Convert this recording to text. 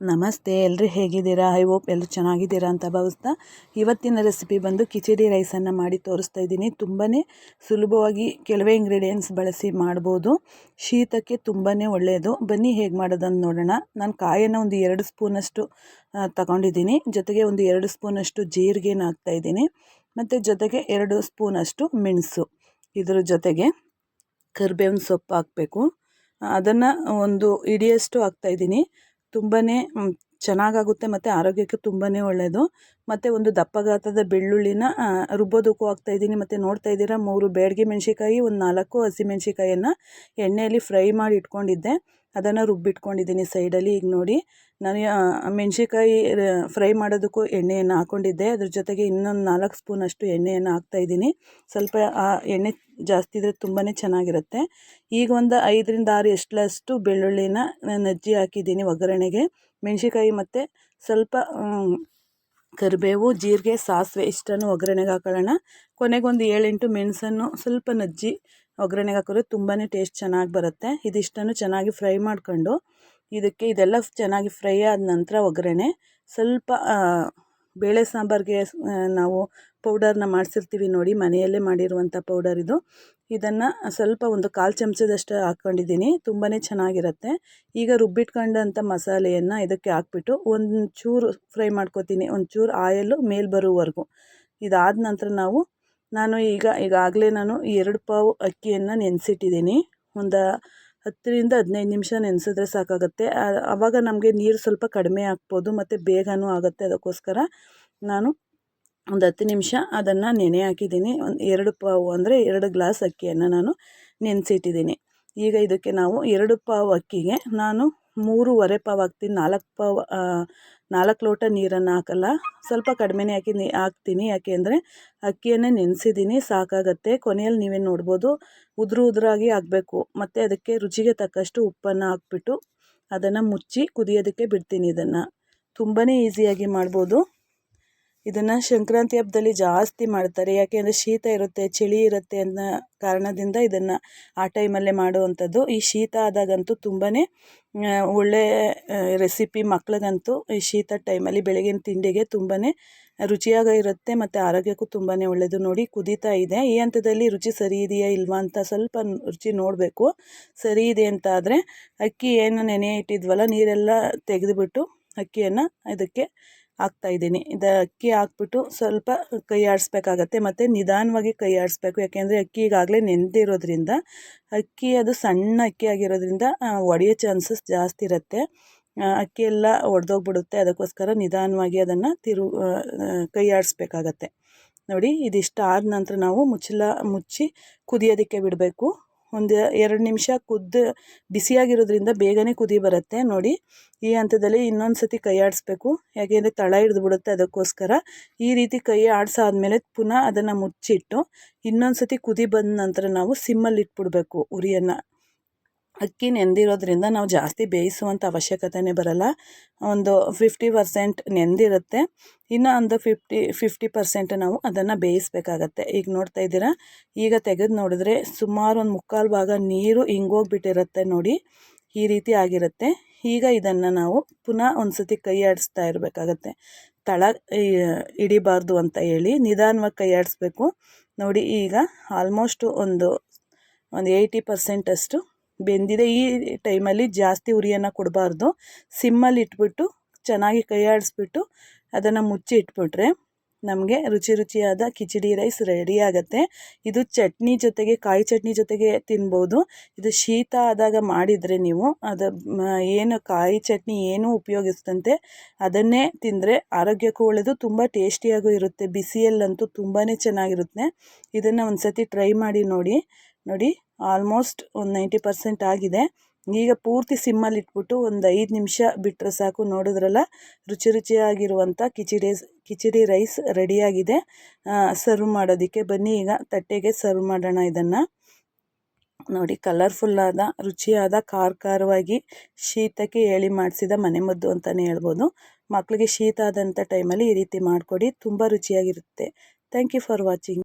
ನಮಸ್ತೆ ಎಲ್ಲರೂ ಹೇಗಿದ್ದೀರಾ? ಐ ಹೋಪ್ ಎಲ್ಲರೂ ಚೆನ್ನಾಗಿದ್ದೀರಾ ಅಂತ ಭಾವಿಸ್ತಾ ಇವತ್ತಿನ ರೆಸಿಪಿ ಬಂದು ಕಿಚಡಿ ರೈಸನ್ನು ಮಾಡಿ ತೋರಿಸ್ತಾ ಇದ್ದೀನಿ. ತುಂಬಾ ಸುಲಭವಾಗಿ ಕೆಲವೇ ಇಂಗ್ರೀಡಿಯೆಂಟ್ಸ್ ಬಳಸಿ ಮಾಡ್ಬೋದು. ಶೀತಕ್ಕೆ ತುಂಬಾ ಒಳ್ಳೆಯದು ಬನ್ನಿ ಹೇಗೆ ಮಾಡೋದನ್ನು ನೋಡೋಣ. ನಾನು ಕಾಯನ್ನು ಒಂದು ಎರಡು ಸ್ಪೂನಷ್ಟು ತಗೊಂಡಿದ್ದೀನಿ. ಜೊತೆಗೆ ಒಂದು ಎರಡು ಸ್ಪೂನಷ್ಟು ಜೀರಿಗೆನ ಹಾಕ್ತಾಯಿದ್ದೀನಿ ಮತ್ತು ಜೊತೆಗೆ ಎರಡು ಸ್ಪೂನಷ್ಟು ಮೆಣಸು. ಇದರ ಜೊತೆಗೆ ಕರಿಬೇವಿನ ಸೊಪ್ಪು ಹಾಕಬೇಕು. ಅದನ್ನು ಒಂದು ಇಡಿಯಷ್ಟು ಹಾಕ್ತಾಯಿದ್ದೀನಿ ತುಂಬಾ ಚೆನ್ನಾಗಾಗುತ್ತೆ ಮತ್ತು ಆರೋಗ್ಯಕ್ಕೆ ತುಂಬಾ ಒಳ್ಳೆಯದು ಮತ್ತು ಒಂದು ದಪ್ಪಗಾತದ ಬೆಳ್ಳುಳ್ಳಿನ ರುಬ್ಬೋದಕ್ಕೂ ಹಾಕ್ತಾಯಿದ್ದೀನಿ ಮತ್ತು ನೋಡ್ತಾ ಇದ್ದೀರಾ, ಮೂರು ಬೇಡಿಗೆ ಮೆಣಸಿಕಾಯಿ ಒಂದು ನಾಲ್ಕು ಹಸಿಮೆಣ್ಸಿಕಾಯನ್ನು ಎಣ್ಣೆಯಲ್ಲಿ ಫ್ರೈ ಮಾಡಿ ಇಟ್ಕೊಂಡಿದ್ದೆ. ಅದನ್ನು ರುಬ್ಬಿಟ್ಕೊಂಡಿದ್ದೀನಿ ಸೈಡಲ್ಲಿ. ಈಗ ನೋಡಿ, ನಾನು ಮೆಣಸಿಕಾಯಿ ಫ್ರೈ ಮಾಡೋದಕ್ಕೂ ಎಣ್ಣೆಯನ್ನು ಹಾಕ್ಕೊಂಡಿದ್ದೆ ಅದ್ರ ಜೊತೆಗೆ ಇನ್ನೊಂದು ನಾಲ್ಕು ಸ್ಪೂನಷ್ಟು ಎಣ್ಣೆಯನ್ನು ಹಾಕ್ತಾಯಿದ್ದೀನಿ ಸ್ವಲ್ಪ, ಆ, ಎಣ್ಣೆ ಜಾಸ್ತಿ ಇದ್ದರೆ ತುಂಬಾ ಚೆನ್ನಾಗಿರುತ್ತೆ. ಈಗ ಒಂದು ಐದರಿಂದ ಆರು ಎಷ್ಟಲಷ್ಟು ಬೆಳ್ಳುಳ್ಳಿನ ನಜ್ಜಿ ಹಾಕಿದ್ದೀನಿ ಒಗ್ಗರಣೆಗೆ. ಮೆಣಸಿಕಾಯಿ ಮತ್ತು ಸ್ವಲ್ಪ ಕರಿಬೇವು, ಜೀರಿಗೆ, ಸಾಸಿವೆ ಇಷ್ಟನ್ನು ಒಗ್ಗರಣೆಗೆ ಹಾಕೊಳ್ಳೋಣ. ಕೊನೆಗೊಂದು ಏಳೆಂಟು ಮೆಣಸನ್ನು ಸ್ವಲ್ಪ ನಜ್ಜಿ ಒಗ್ಗರಣೆಗೆ ಹಾಕಿದ್ರೆ ತುಂಬಾ ಟೇಸ್ಟ್ ಚೆನ್ನಾಗಿ ಬರುತ್ತೆ. ಇದಿಷ್ಟನ್ನು ಚೆನ್ನಾಗಿ ಫ್ರೈ ಮಾಡ್ಕೊಂಡು, ಇದಕ್ಕೆ ಇದೆಲ್ಲ ಚೆನ್ನಾಗಿ ಫ್ರೈ ಆದ ನಂತರ ಒಗ್ಗರಣೆ. ಸ್ವಲ್ಪ ಬೇಳೆ ಸಾಂಬಾರಿಗೆ ನಾವು ಪೌಡರ್ನ ಮಾಡಿಸಿರ್ತೀವಿ ನೋಡಿ, ಮನೆಯಲ್ಲೇ ಮಾಡಿರುವಂಥ ಪೌಡರ್ ಇದು. ಇದನ್ನು ಸ್ವಲ್ಪ ಒಂದು ಕಾಲು ಚಮಚದಷ್ಟು ಹಾಕ್ಕೊಂಡಿದ್ದೀನಿ ತುಂಬಾ ಚೆನ್ನಾಗಿರುತ್ತೆ. ಈಗ ರುಬ್ಬಿಟ್ಕೊಂಡಂಥ ಮಸಾಲೆಯನ್ನು ಇದಕ್ಕೆ ಹಾಕ್ಬಿಟ್ಟು ಒಂದು ಚೂರು ಫ್ರೈ ಮಾಡ್ಕೊತೀನಿ ಒಂದು ಚೂರು ಆಯಲ್ಲು ಮೇಲೆ ಬರೋವರೆಗೂ. ಇದಾದ ನಂತರ ನಾವು ನಾನು ಈಗ, ಈಗಾಗಲೇ ನಾನು ಎರಡು ಪಾವು ಅಕ್ಕಿಯನ್ನು ನೆನೆಸಿಟ್ಟಿದ್ದೀನಿ. ಒಂದು ಹತ್ತರಿಂದ ಹದಿನೈದು ನಿಮಿಷ ನೆನೆಸಿದ್ರೆ ಸಾಕಾಗುತ್ತೆ. ಆವಾಗ ನಮಗೆ ನೀರು ಸ್ವಲ್ಪ ಕಡಿಮೆ ಆಗ್ಬೋದು, ಮತ್ತು ಬೇಗನೂ ಆಗುತ್ತೆ. ಅದಕ್ಕೋಸ್ಕರ ನಾನು ಒಂದು ಹತ್ತು ನಿಮಿಷ ಅದನ್ನು ನೆನೆ ಹಾಕಿದ್ದೀನಿ. ಒಂದು ಎರಡು ಪಾವು ಅಂದರೆ ಎರಡು ಗ್ಲಾಸ್ ಅಕ್ಕಿಯನ್ನು ನಾನು ನೆನೆಸಿಟ್ಟಿದ್ದೀನಿ. ಈಗ ಇದಕ್ಕೆ ನಾವು ಎರಡು ಪಾವು ಅಕ್ಕಿಗೆ ನಾನು ಮೂರುವರೆ ಪಾವ್ ಹಾಕ್ತೀನಿ ನಾಲ್ಕು ಪಾವ್ ನಾಲ್ಕು ಲೋಟ ನೀರನ್ನು ಹಾಕಲ್ಲ. ಸ್ವಲ್ಪ ಕಡಿಮೆನೇ ಹಾಕಿ ಹಾಕ್ತೀನಿ. ಯಾಕೆ ಅಂದರೆ ಅಕ್ಕಿಯನ್ನೇ ನೆನೆಸಿದ್ದೀನಿ ಸಾಕಾಗತ್ತೆ. ಕೊನೆಯಲ್ಲಿ ನೀವೇ ನೋಡ್ಬೋದು, ಉದುರು ಉದುರಾಗಿ ಹಾಕಬೇಕು. ಮತ್ತು ಅದಕ್ಕೆ ರುಚಿಗೆ ತಕ್ಕಷ್ಟು ಉಪ್ಪನ್ನು ಹಾಕ್ಬಿಟ್ಟು ಅದನ್ನು ಮುಚ್ಚಿ ಕುದಿಯೋದಕ್ಕೆ ಬಿಡ್ತೀನಿ ಇದನ್ನು. ತುಂಬಾ ಈಸಿಯಾಗಿ ಮಾಡ್ಬೋದು. ಇದನ್ನು ಸಂಕ್ರಾಂತಿ ಹಬ್ಬದಲ್ಲಿ ಜಾಸ್ತಿ ಮಾಡ್ತಾರೆ. ಯಾಕೆಂದರೆ ಶೀತ ಇರುತ್ತೆ, ಚಳಿ ಇರುತ್ತೆ ಅನ್ನೋ ಕಾರಣದಿಂದ ಇದನ್ನು ಆ ಟೈಮಲ್ಲೇ ಮಾಡುವಂಥದ್ದು. ಈ ಶೀತ ಆದಾಗಂತೂ ತುಂಬಾ ಒಳ್ಳೆ ರೆಸಿಪಿ ಮಕ್ಳಿಗಂತೂ ಈ ಶೀತ ಟೈಮಲ್ಲಿ ಬೆಳಗಿನ ತಿಂಡಿಗೆ ತುಂಬಾ ರುಚಿಯಾಗಿ ಇರುತ್ತೆ ಮತ್ತು ಆರೋಗ್ಯಕ್ಕೂ ತುಂಬಾ ಒಳ್ಳೆಯದು ನೋಡಿ, ಕುದೀತಾ ಇದೆ. ಈ ಹಂತದಲ್ಲಿ ರುಚಿ ಸರಿ ಇದೆಯಾ ಇಲ್ವಾ ಅಂತ ಸ್ವಲ್ಪ ರುಚಿ ನೋಡಬೇಕು. ಸರಿ ಇದೆ ಅಂತ ಆದರೆ ಅಕ್ಕಿ ಏನು ನೆನೆ ಇಟ್ಟಿದ್ವಲ್ಲ, ನೀರೆಲ್ಲ ತೆಗೆದುಬಿಟ್ಟು ಅಕ್ಕಿಯನ್ನು ಇದಕ್ಕೆ ಹಾಕ್ತಾಯಿದ್ದೀನಿ ಇದು ಅಕ್ಕಿ ಹಾಕ್ಬಿಟ್ಟು ಸ್ವಲ್ಪ ಕೈ ಆಡಿಸ್ಬೇಕಾಗತ್ತೆ ಮತ್ತು ನಿಧಾನವಾಗಿ ಕೈ ಆಡಿಸ್ಬೇಕು ಯಾಕೆಂದರೆ ಅಕ್ಕಿ ಈಗಾಗಲೇ ನೆನೆದಿರೋದ್ರಿಂದ ಅಕ್ಕಿ ಅದು ಸಣ್ಣ ಅಕ್ಕಿ ಆಗಿರೋದ್ರಿಂದ ಒಡೆಯೋ ಚಾನ್ಸಸ್ ಜಾಸ್ತಿ ಇರುತ್ತೆ. ಅಕ್ಕಿ ಎಲ್ಲ ಒಡೆದೋಗ್ಬಿಡುತ್ತೆ. ಅದಕ್ಕೋಸ್ಕರ ನಿಧಾನವಾಗಿ ಅದನ್ನು ತಿರು ಕೈ ಆಡಿಸ್ಬೇಕಾಗತ್ತೆ ನೋಡಿ, ಇದಿಷ್ಟ ಆದ ನಂತರ ನಾವು ಮುಚ್ಚಳ ಮುಚ್ಚಿ ಕುದಿಯೋದಕ್ಕೆ ಬಿಡಬೇಕು. ಒಂದು ಎರಡು ನಿಮಿಷ ಕುದ್ದು ಬಿಸಿಯಾಗಿರೋದ್ರಿಂದ ಬೇಗನೆ ಕುದಿ ಬರುತ್ತೆ. ನೋಡಿ, ಈ ಹಂತದಲ್ಲಿ ಇನ್ನೊಂದು ಸತಿ ಕೈ ಆಡಿಸ್ಬೇಕು. ಯಾಕೆಂದರೆ ತಳ ಹಿಡಿದು ಬಿಡುತ್ತೆ ಅದಕ್ಕೋಸ್ಕರ. ಈ ರೀತಿ ಕೈ ಆಡಿಸಾದ್ಮೇಲೆ ಪುನಃ ಅದನ್ನು ಮುಚ್ಚಿಟ್ಟು ಇನ್ನೊಂದು ಸತಿ ಕುದಿ ಬಂದ ನಂತರ ನಾವು ಸಿಮ್ಮಲ್ಲಿ ಇಟ್ಬಿಡ್ಬೇಕು ಉರಿಯನ್ನು. ಅಕ್ಕಿ ನೆಂದಿರೋದ್ರಿಂದ ನಾವು ಜಾಸ್ತಿ ಬೇಯಿಸುವಂಥ ಅವಶ್ಯಕತೆಯೇ ಬರಲ್ಲ. ಒಂದು ಫಿಫ್ಟಿ ಪರ್ಸೆಂಟ್ ನೆಂದಿರುತ್ತೆ. ಇನ್ನು ಒಂದು ಫಿಫ್ಟಿ ಫಿಫ್ಟಿ ಪರ್ಸೆಂಟ್ ನಾವು ಅದನ್ನು ಬೇಯಿಸಬೇಕಾಗತ್ತೆ. ಈಗ ನೋಡ್ತಾ ಇದ್ದೀರಾ? ಈಗ ತೆಗೆದು ನೋಡಿದ್ರೆ ಸುಮಾರು ಒಂದು ಮುಕ್ಕಾಲು ಭಾಗ ನೀರು ಹಿಂಗೋಗ್ಬಿಟ್ಟಿರುತ್ತೆ ನೋಡಿ. ಈ ರೀತಿ ಆಗಿರುತ್ತೆ. ಈಗ ಇದನ್ನು ನಾವು ಪುನಃ ಒಂದು ಸತಿ ಕೈ ಆಡಿಸ್ತಾ ಇರಬೇಕಾಗತ್ತೆ. ತಳ ಹಿಡಿಬಾರ್ದು ಅಂತ ಹೇಳಿ ನಿಧಾನವಾಗಿ ಕೈ ಆಡಿಸ್ಬೇಕು. ನೋಡಿ ಈಗ ಆಲ್ಮೋಸ್ಟು ಒಂದು ಒಂದು ಏಯ್ಟಿ ಪರ್ಸೆಂಟಷ್ಟು ಬೆಂದಿದೆ ಈ ಟೈಮಲ್ಲಿ ಜಾಸ್ತಿ ಉರಿಯನ್ನು ಕೊಡಬಾರ್ದು. ಸಿಮ್ಮಲ್ಲಿ ಇಟ್ಬಿಟ್ಟು, ಚೆನ್ನಾಗಿ ಕೈ ಆಡಿಸ್ಬಿಟ್ಟು ಅದನ್ನು ಮುಚ್ಚಿ ಇಟ್ಬಿಟ್ರೆ ನಮಗೆ ರುಚಿ ರುಚಿಯಾದ ಕಿಚಡಿ ರೈಸ್ ರೆಡಿ ಆಗುತ್ತೆ. ಇದು ಚಟ್ನಿ ಜೊತೆಗೆ, ಕಾಯಿ ಚಟ್ನಿ ಜೊತೆಗೆ ತಿನ್ಬೋದು. ಇದು ಶೀತ ಆದಾಗ ಮಾಡಿದರೆ ನೀವು ಅದು ಏನು ಕಾಯಿ ಚಟ್ನಿ ಏನೂ ಉಪಯೋಗಿಸ್ತಂತೆ ಅದನ್ನೇ ತಿಂದರೆ ಆರೋಗ್ಯಕ್ಕೂ ಒಳ್ಳೆಯದು ತುಂಬ ಟೇಸ್ಟಿಯಾಗೂ ಇರುತ್ತೆ. ಬಿಸಿಯಲ್ಲಂತೂ ತುಂಬಾ ಚೆನ್ನಾಗಿರುತ್ತೆ. ಇದನ್ನು ಒಂದು ಸತಿ ಟ್ರೈ ಮಾಡಿ ನೋಡಿ ನೋಡಿ ಆಲ್ಮೋಸ್ಟ್ ಒಂದು ನೈಂಟಿ ಪರ್ಸೆಂಟ್ ಆಗಿದೆ. ಈಗ ಪೂರ್ತಿ ಸಿಮ್ಮಲ್ಲಿ ಇಟ್ಬಿಟ್ಟು ಒಂದು ಐದು ನಿಮಿಷ ಬಿಟ್ಟರೆ ಸಾಕು. ನೋಡಿದ್ರಲ್ಲ, ರುಚಿ ರುಚಿಯಾಗಿರುವಂಥ ಕಿಚಡಿ ಕಿಚಡಿ ರೈಸ್ ರೆಡಿಯಾಗಿದೆ ಸರ್ವ್ ಮಾಡೋದಕ್ಕೆ. ಬನ್ನಿ, ಈಗ ತಟ್ಟೆಗೆ ಸರ್ವ್ ಮಾಡೋಣ ಇದನ್ನು. ನೋಡಿ ಕಲರ್ಫುಲ್ಲಾದ ರುಚಿಯಾದ ಖಾರ ಖಾರವಾಗಿ ಶೀತಕ್ಕೆ ಹೇಳಿ ಮಾಡಿಸಿದ ಮನೆಮದ್ದು ಅಂತಲೇ ಹೇಳ್ಬೋದು. ಮಕ್ಕಳಿಗೆ ಶೀತ ಆದಂಥ ಟೈಮಲ್ಲಿ ಈ ರೀತಿ ಮಾಡಿಕೊಡಿ. ತುಂಬ ರುಚಿಯಾಗಿರುತ್ತೆ. Thank you for watching